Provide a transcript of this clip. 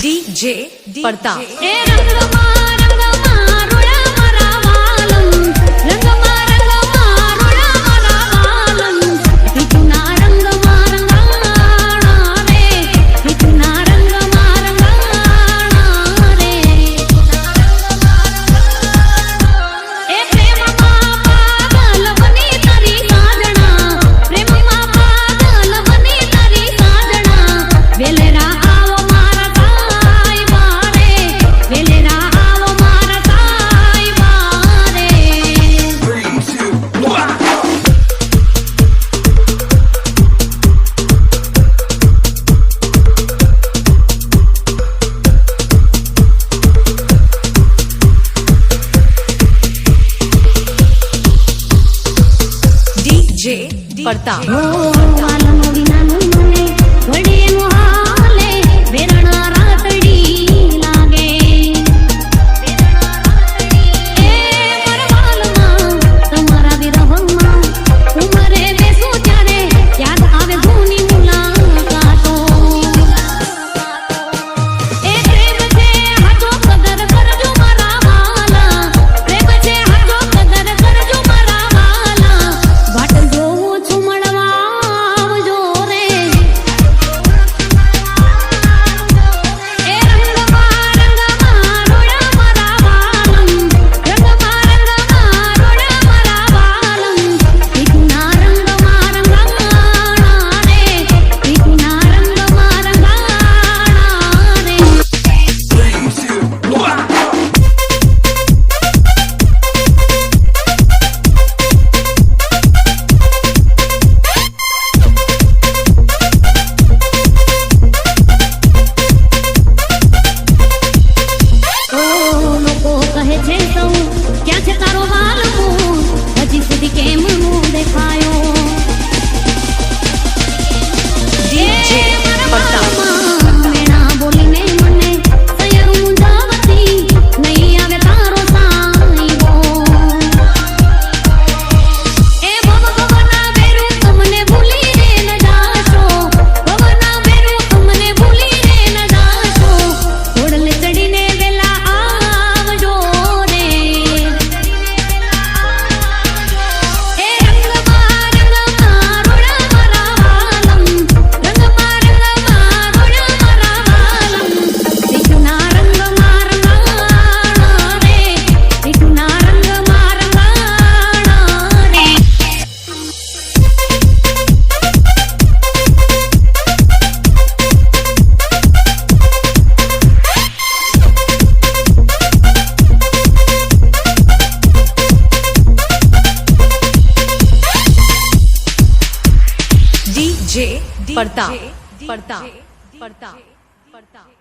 DJ પડતા. DJ પડતા DJ પડતા પડતા પડતા પડતા